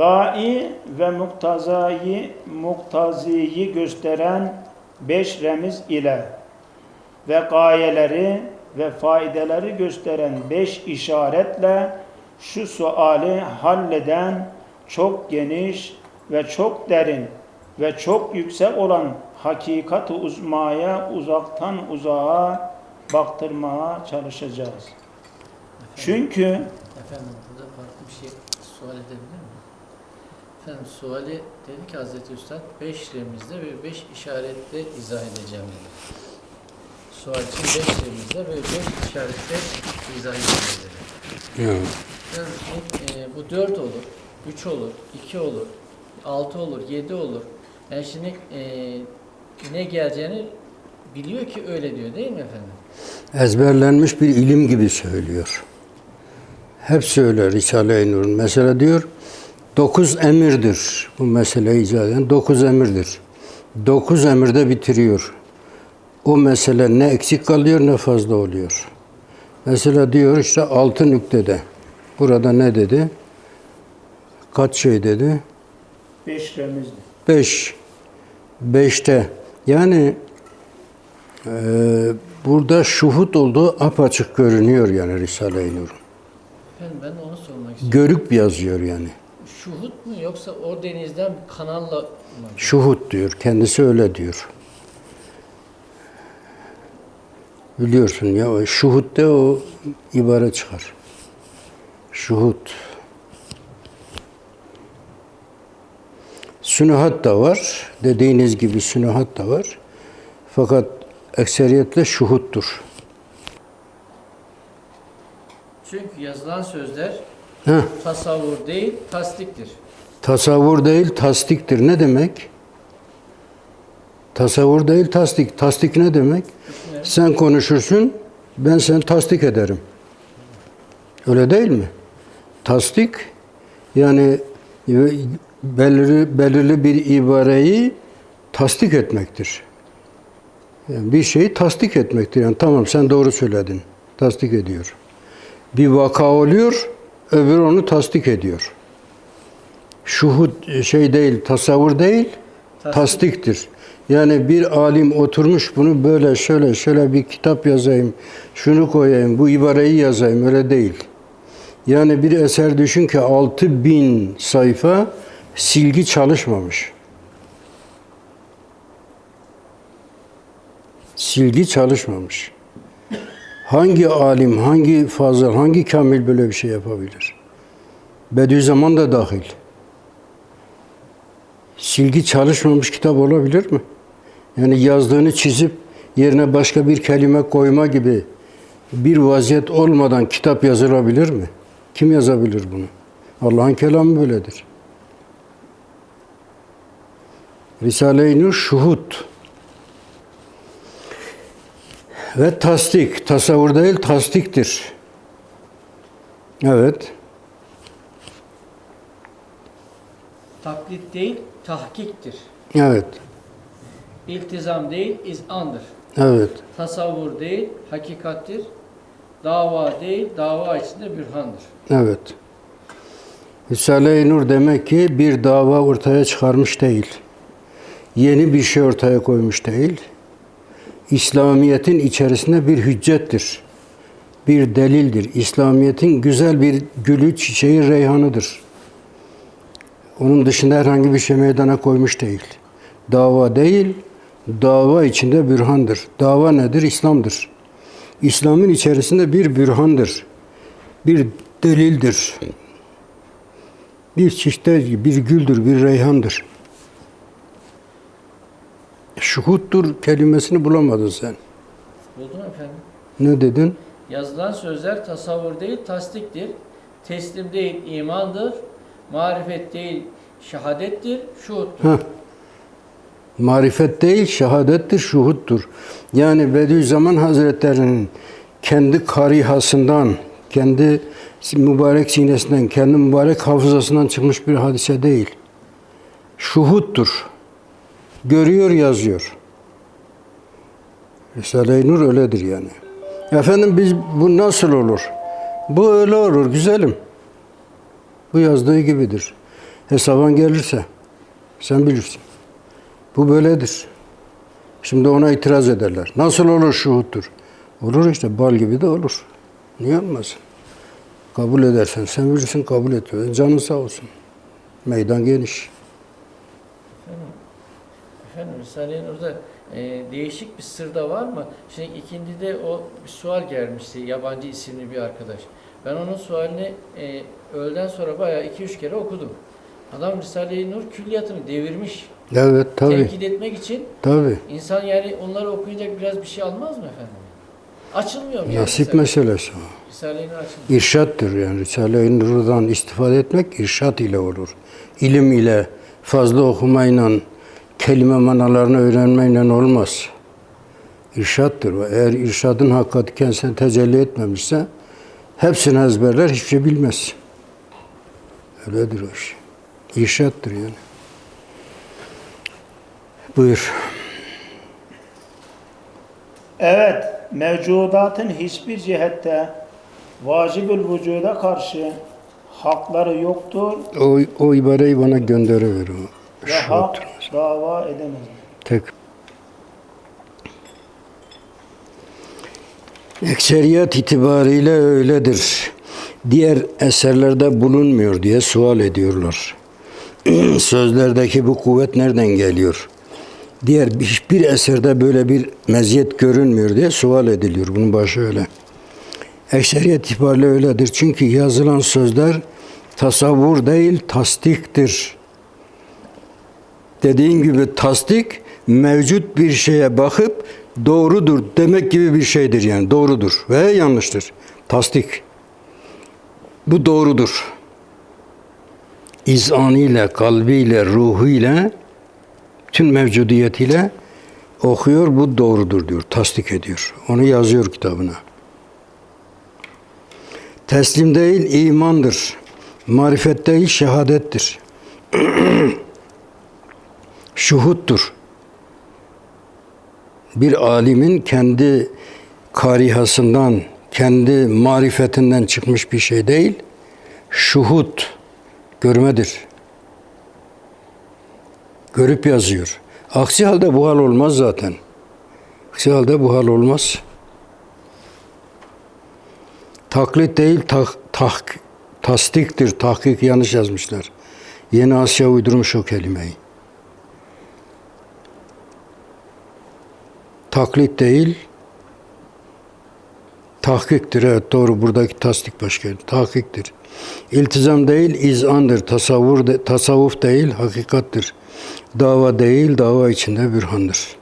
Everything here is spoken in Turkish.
Dai ve muktazayı, muktaziyi gösteren beş remiz ile ve gayeleri ve faydeleri gösteren beş işaretle şu suali halleden çok geniş ve çok derin ve çok yüksek olan hakikat-ı uzmaya uzaktan uzağa baktırmaya çalışacağız. Çünkü Efendim burada farklı bir şey sual edebilir miyim? Efendim suali dedi ki Hazreti Üstad beş remizle ve beş işaretle izah edeceğim dedi. Sual için beş remizle ve beş işaretle izah edeceğim dedi. Ya. Yani e, bu dört olur, üç olur, iki olur, altı olur, yedi olur. Yani şimdi e, ne geleceğini biliyor ki öyle diyor değil mi efendim? ezberlenmiş bir ilim gibi söylüyor. Hep söyler Risale-i Nur. Mesela diyor, dokuz emirdir bu meseleyi icra eden. Dokuz emirdir. Dokuz emirde bitiriyor. O mesele ne eksik kalıyor ne fazla oluyor. Mesela diyor işte altı nüktede. Burada ne dedi? Kaç şey dedi? beş remizdi. Beş. Beşte. Yani eee, burada şuhut olduğu apaçık görünüyor yani Risale-i. Efendim ben de onu sormak istiyorum. Görüp yazıyor yani. Şuhut mu yoksa o denizden kanalla mı? Şuhut diyor. Kendisi öyle diyor. Biliyorsun ya o şuhutta o ibare çıkar. Şuhut. Sünuhat da var. Dediğiniz gibi sünuhat da var. Fakat ekseriyetle şuhuttur. Çünkü yazılan sözler Heh. tasavvur değil, tasdiktir. Tasavvur değil, tasdiktir. Ne demek? Tasavvur değil, tasdik. Tasdik ne demek? Ne? Sen konuşursun, ben seni tasdik ederim. Öyle değil mi? Tasdik, yani belirli, belirli bir ibareyi tasdik etmektir. Yani bir şeyi tasdik etmektir. Yani tamam sen doğru söyledin. Tasdik ediyor. Bir vaka oluyor, öbürü onu tasdik ediyor. Şuhud şey değil, tasavvur değil, Tasdik. tasdiktir. Yani bir alim oturmuş bunu böyle şöyle şöyle bir kitap yazayım, şunu koyayım, bu ibareyi yazayım öyle değil. Yani bir eser düşün ki 6000 sayfa silgi çalışmamış. Silgi çalışmamış. Hangi alim, hangi fazıl, hangi kamil böyle bir şey yapabilir? Bediüzzaman da dahil. Silgi çalışmamış kitap olabilir mi? Yani yazdığını çizip yerine başka bir kelime koyma gibi bir vaziyet olmadan kitap yazılabilir mi? Kim yazabilir bunu? Allah'ın kelamı böyledir. Risale-i Nur şuhut ve tasdik. Tasavvur değil, tasdiktir. Evet. Taklit değil, tahkiktir. Evet. İltizam değil, izandır. Evet. Tasavvur değil, hakikattir. Dava değil, dava içinde bürhandır. Evet. Risale-i Nur demek ki bir dava ortaya çıkarmış değil. Yeni bir şey ortaya koymuş değil. İslamiyet'in içerisinde bir hüccettir. Bir delildir. İslamiyet'in güzel bir gülü, çiçeği, reyhanıdır. Onun dışında herhangi bir şey meydana koymuş değil. Dava değil, dava içinde bürhandır. Dava nedir? İslam'dır. İslam'ın içerisinde bir bürhandır. Bir delildir. Bir çiçektir, bir güldür, bir reyhandır. Şuhuttur kelimesini bulamadın sen. Buldun mu efendim? Ne dedin? Yazılan sözler tasavvur değil, tasdiktir. Teslim değil, imandır. Marifet değil, şehadettir, şuhuttur. Heh. Marifet değil, şehadettir, şuhuttur. Yani Bediüzzaman Hazretleri'nin kendi karihasından, kendi mübarek sinesinden, kendi mübarek hafızasından çıkmış bir hadise değil. Şuhuttur. Görüyor, yazıyor. Risale-i Nur öyledir yani. Efendim biz bu nasıl olur? Bu öyle olur güzelim. Bu yazdığı gibidir. Hesaban gelirse sen bilirsin. Bu böyledir. Şimdi ona itiraz ederler. Nasıl olur şuhuttur? Olur işte bal gibi de olur. Niye olmasın? Kabul edersen sen bilirsin kabul etmiyorsun. Canın sağ olsun. Meydan geniş. Efendim Risale'nin orada e, değişik bir sır da var mı? Şimdi ikindide o bir sual gelmişti yabancı isimli bir arkadaş. Ben onun sualini e, öğleden sonra bayağı iki üç kere okudum. Adam Risale-i Nur külliyatını devirmiş. Evet tabii. Tenkit etmek için Tabii. insan yani onları okuyunca biraz bir şey almaz mı efendim? Açılmıyor mu? yani Nasip Risale? meselesi o. Risale-i Nur açılmıyor. İrşattır yani. Risale-i Nur'dan istifade etmek irşat ile olur. İlim ile, fazla okumayla, kelime manalarını öğrenmeyle olmaz. İrşattır. o. Eğer irşadın hakikati kendisine tecelli etmemişse hepsini ezberler, hiçbir şey bilmez. Öyledir o iş. İrşattır yani. Buyur. Evet, mevcudatın hiçbir cihette vacibül vücuda karşı hakları yoktur O, o ibareyi bana gönderiver o. ve hak dava edemez. Tek. Ekseriyet itibariyle öyledir. Diğer eserlerde bulunmuyor diye sual ediyorlar. Sözlerdeki bu kuvvet nereden geliyor? Diğer hiçbir eserde böyle bir meziyet görünmüyor diye sual ediliyor. Bunun başı öyle. Ekseriyet itibariyle öyledir. Çünkü yazılan sözler tasavvur değil, tasdiktir. Dediğin gibi tasdik mevcut bir şeye bakıp doğrudur demek gibi bir şeydir yani doğrudur veya yanlıştır. Tasdik. Bu doğrudur. İzanıyla, kalbiyle, ruhuyla, tüm mevcudiyetiyle okuyor bu doğrudur diyor, tasdik ediyor. Onu yazıyor kitabına. Teslim değil imandır. Marifet değil şehadettir. şuhuttur. Bir alimin kendi karihasından, kendi marifetinden çıkmış bir şey değil, şuhut, görmedir. Görüp yazıyor. Aksi halde bu hal olmaz zaten. Aksi halde bu hal olmaz. Taklit değil, tak, tak, tasdiktir, tahkik yanlış yazmışlar. Yeni Asya uydurmuş o kelimeyi. Taklit değil, tahkiktir. Evet doğru buradaki tasdik başka. Tahkiktir. İltizam değil, izandır. Tasavvur de, tasavvuf değil, hakikattir. Dava değil, dava içinde bürhandır.